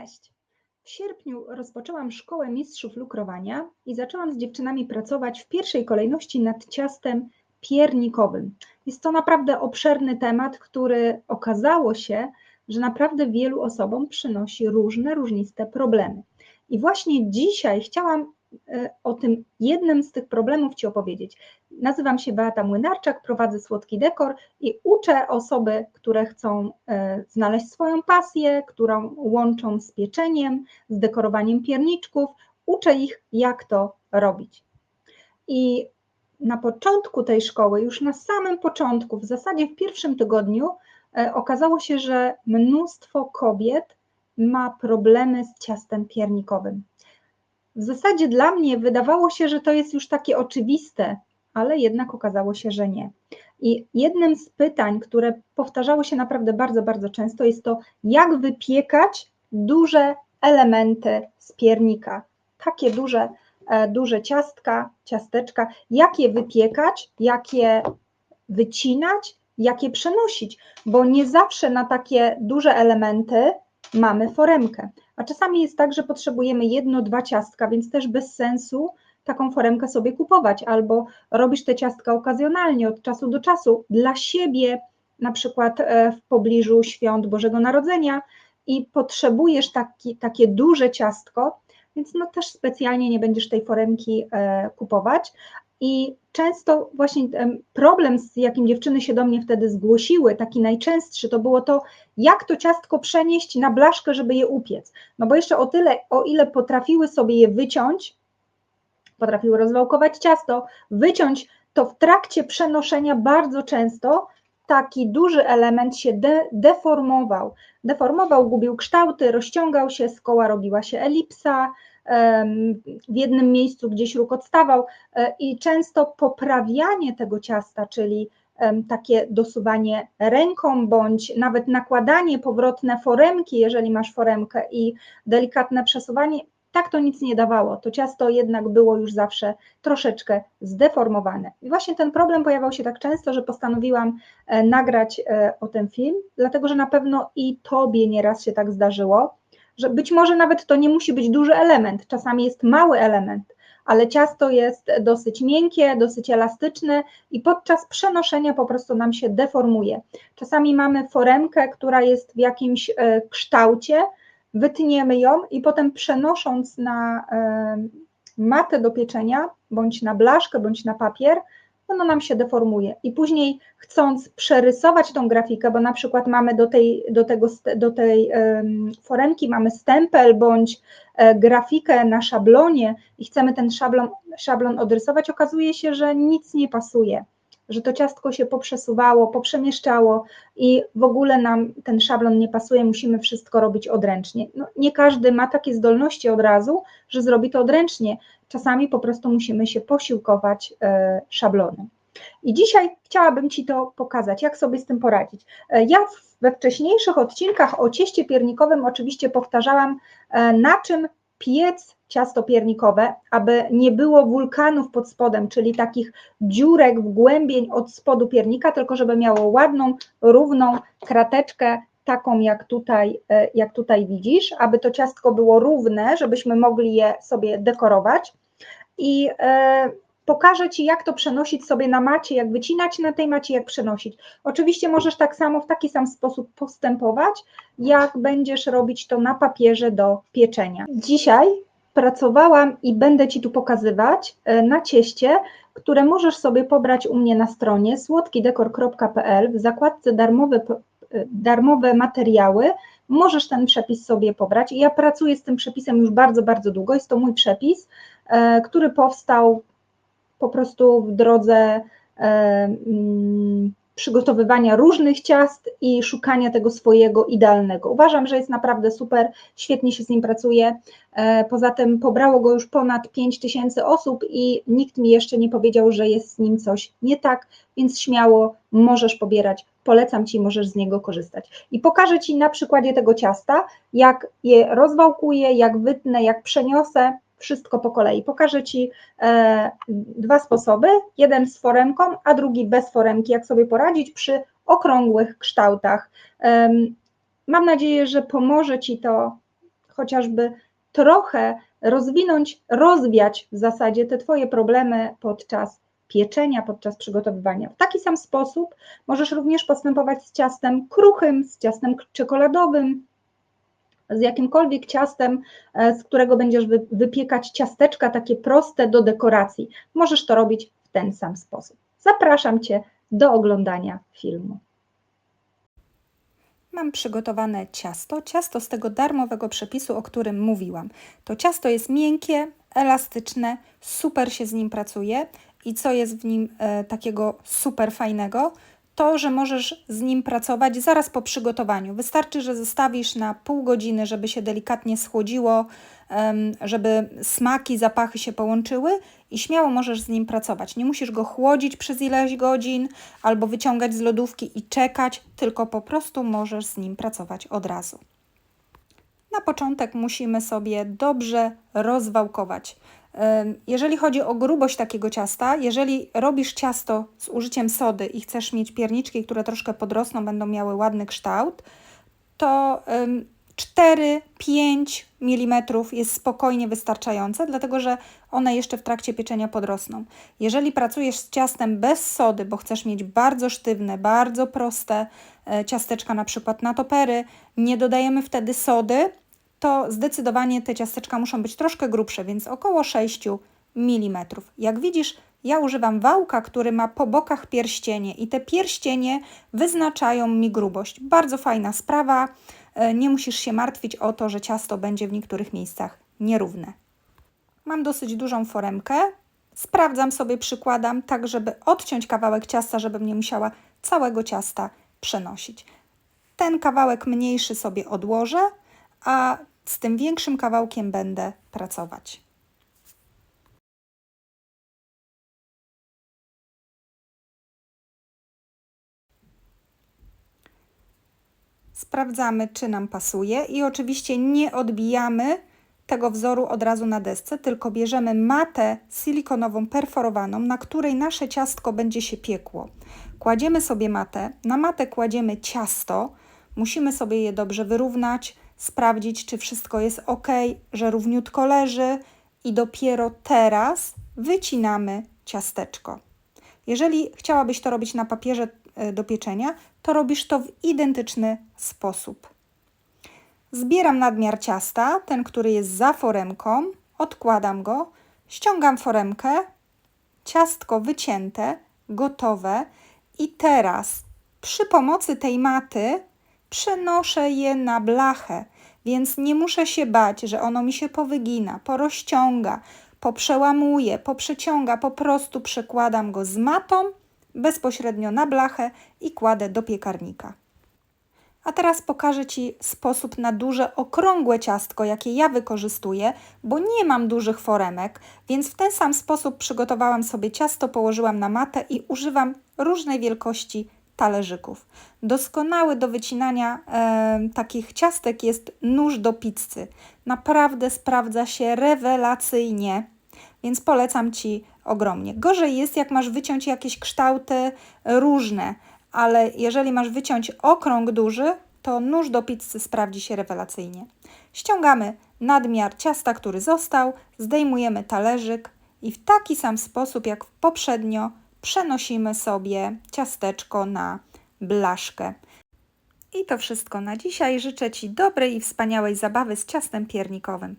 Cześć! W sierpniu rozpoczęłam szkołę mistrzów lukrowania i zaczęłam z dziewczynami pracować w pierwszej kolejności nad ciastem piernikowym. Jest to naprawdę obszerny temat, który okazało się, że naprawdę wielu osobom przynosi różne, różniste problemy. I właśnie dzisiaj chciałam o tym jednym z tych problemów Ci opowiedzieć. Nazywam się Beata Młynarczak, prowadzę Słodki Dekor i uczę osoby, które chcą e, znaleźć swoją pasję, którą łączą z pieczeniem, z dekorowaniem pierniczków. Uczę ich, jak to robić. I na początku tej szkoły, już na samym początku, w zasadzie w pierwszym tygodniu, e, okazało się, że mnóstwo kobiet ma problemy z ciastem piernikowym. W zasadzie dla mnie wydawało się, że to jest już takie oczywiste, ale jednak okazało się, że nie. I jednym z pytań, które powtarzało się naprawdę bardzo, bardzo często, jest to, jak wypiekać duże elementy z piernika. Takie duże, e, duże ciastka, ciasteczka, jak je wypiekać, jak je wycinać, jak je przenosić, bo nie zawsze na takie duże elementy mamy foremkę. A czasami jest tak, że potrzebujemy jedno, dwa ciastka, więc też bez sensu taką foremkę sobie kupować, albo robisz te ciastka okazjonalnie, od czasu do czasu, dla siebie, na przykład e, w pobliżu świąt Bożego Narodzenia i potrzebujesz taki, takie duże ciastko, więc no też specjalnie nie będziesz tej foremki e, kupować. I często właśnie problem, z jakim dziewczyny się do mnie wtedy zgłosiły, taki najczęstszy, to było to, jak to ciastko przenieść na blaszkę, żeby je upiec. No bo jeszcze o tyle, o ile potrafiły sobie je wyciąć, potrafiły rozwałkować ciasto, wyciąć, to w trakcie przenoszenia bardzo często taki duży element się de, deformował. Deformował, gubił kształty, rozciągał się, z koła robiła się elipsa, w jednym miejscu gdzieś róg odstawał e, i często poprawianie tego ciasta, czyli takie dosuwanie ręką, bądź nawet nakładanie powrotne foremki, jeżeli masz foremkę i delikatne przesuwanie, tak to nic nie dawało. To ciasto jednak było już zawsze troszeczkę zdeformowane. I właśnie ten problem pojawiał się tak często, że postanowiłam e, nagrać e, o ten film, dlatego że na pewno i tobie nieraz się tak zdarzyło, że być może nawet to nie musi być duży element, czasami jest mały element, ale ciasto jest dosyć miękkie, dosyć elastyczne i podczas przenoszenia po prostu nam się deformuje. Czasami mamy foremkę, która jest w jakimś e, kształcie, wytniemy ją i potem przenosząc na e, matę do pieczenia, bądź na blaszkę, bądź na papier, ono nam się deformuje. I później chcąc przerysować tą grafikę, bo na przykład mamy do tej, do tego, do tej um, foremki mamy stempel bądź e, grafikę na szablonie i chcemy ten szablon, szablon odrysować, okazuje się, że nic nie pasuje że to ciastko się poprzesuwało, poprzemieszczało i w ogóle nam ten szablon nie pasuje, musimy wszystko robić odręcznie. No, nie każdy ma takie zdolności od razu, że zrobi to odręcznie. Czasami po prostu musimy się posiłkować e, szablonem. I dzisiaj chciałabym Ci to pokazać, jak sobie z tym poradzić. E, ja we wcześniejszych odcinkach o cieście piernikowym oczywiście powtarzałam, e, na czym piec ciasto piernikowe, aby nie było wulkanów pod spodem, czyli takich dziurek, wgłębień od spodu piernika, tylko żeby miało ładną, równą krateczkę, taką jak tutaj, jak tutaj widzisz, aby to ciastko było równe, żebyśmy mogli je sobie dekorować. I e, pokażę Ci, jak to przenosić sobie na macie, jak wycinać na tej macie, jak przenosić. Oczywiście możesz tak samo, w taki sam sposób postępować, jak będziesz robić to na papierze do pieczenia. Dzisiaj pracowałam i będę Ci tu pokazywać e, na cieście, które możesz sobie pobrać u mnie na stronie słodkidekor.pl w zakładce darmowe, e, darmowe materiały. Możesz ten przepis sobie pobrać. Ja pracuję z tym przepisem już bardzo, bardzo długo. Jest to mój przepis, który powstał po prostu w drodze mm, przygotowywania różnych ciast i szukania tego swojego idealnego. Uważam, że jest naprawdę super, świetnie się z nim pracuje. E, poza tym pobrało go już ponad 5 tysięcy osób i nikt mi jeszcze nie powiedział, że jest z nim coś nie tak, więc śmiało możesz pobierać. Polecam Ci, możesz z niego korzystać. I pokażę Ci na przykładzie tego ciasta, jak je rozwałkuję, jak wytnę, jak przeniosę wszystko po kolei. Pokażę Ci e, dwa sposoby, jeden z foremką, a drugi bez foremki, jak sobie poradzić przy okrągłych kształtach. Mam nadzieję, że pomoże Ci to chociażby trochę rozwinąć, rozwiać w zasadzie te Twoje problemy podczas pieczenia, podczas przygotowywania. W taki sam sposób możesz również postępować z ciastem kruchym, z ciastem czekoladowym, z jakimkolwiek ciastem, e, z którego będziesz wy- wypiekać ciasteczka takie proste do dekoracji. Możesz to robić w ten sam sposób. Zapraszam Cię do oglądania filmu. Mam przygotowane ciasto, ciasto z tego darmowego przepisu, o którym mówiłam. To ciasto jest miękkie, elastyczne, super się z nim pracuje i co jest w nim e, takiego super fajnego, to, że możesz z nim pracować zaraz po przygotowaniu. Wystarczy, że zostawisz na pół godziny, żeby się delikatnie schłodziło, żeby smaki, zapachy się połączyły i śmiało możesz z nim pracować. Nie musisz go chłodzić przez ileś godzin albo wyciągać z lodówki i czekać, tylko po prostu możesz z nim pracować od razu. Na początek musimy sobie dobrze rozwałkować. Jeżeli chodzi o grubość takiego ciasta, jeżeli robisz ciasto z użyciem sody i chcesz mieć pierniczki, które troszkę podrosną, będą miały ładny kształt, to ym, 4-5 mm jest spokojnie wystarczające, dlatego że one jeszcze w trakcie pieczenia podrosną. Jeżeli pracujesz z ciastem bez sody, bo chcesz mieć bardzo sztywne, bardzo proste e, ciasteczka, na przykład na topery, nie dodajemy wtedy sody, to zdecydowanie te ciasteczka muszą być troszkę grubsze, więc około 6 mm. Jak widzisz, ja używam wałka, który ma po bokach pierścienie i te pierścienie wyznaczają mi grubość. Bardzo fajna sprawa. E, Nie musisz się martwić o to, że ciasto będzie w niektórych miejscach nierówne. Mam dosyć dużą foremkę. Sprawdzam sobie, przykładam, tak żeby odciąć kawałek ciasta, żebym nie musiała całego ciasta przenosić. Ten kawałek mniejszy sobie odłożę, a z tym większym kawałkiem będę pracować. Sprawdzamy, czy nam pasuje i oczywiście nie odbijamy tego wzoru od razu na desce, tylko bierzemy matę silikonową perforowaną, na której nasze ciastko będzie się piekło. Kładziemy sobie matę, na matę kładziemy ciasto, musimy sobie je dobrze wyrównać, sprawdzić, czy wszystko jest ok, że równiutko leży i dopiero teraz wycinamy ciasteczko. Jeżeli chciałabyś to robić na papierze e, do pieczenia, to robisz to w identyczny sposób. Zbieram nadmiar ciasta, ten, który jest za foremką, odkładam go, ściągam foremkę, ciastko wycięte, gotowe i teraz przy pomocy tej maty przenoszę je na blachę, więc nie muszę się bać, że ono mi się powygina, porozciąga, poprzełamuje, poprzeciąga, po prostu przekładam go z matą bezpośrednio na blachę i kładę do piekarnika. A teraz pokażę Ci sposób na duże, okrągłe ciastko, jakie ja wykorzystuję, bo nie mam dużych foremek, więc w ten sam sposób przygotowałam sobie ciasto, położyłam na matę i używam różnej wielkości talerzyków. Doskonały do wycinania e, takich ciastek jest nóż do pizzy. Naprawdę sprawdza się rewelacyjnie, więc polecam Ci ogromnie. Gorzej jest, jak masz wyciąć jakieś kształty różne, ale jeżeli masz wyciąć okrąg duży, to nóż do pizzy sprawdzi się rewelacyjnie. Ściągamy nadmiar ciasta, który został, zdejmujemy talerzyk i w taki sam sposób jak poprzednio przenosimy sobie ciasteczko na blaszkę. I to wszystko na dzisiaj. Życzę Ci dobrej i wspaniałej zabawy z ciastem piernikowym.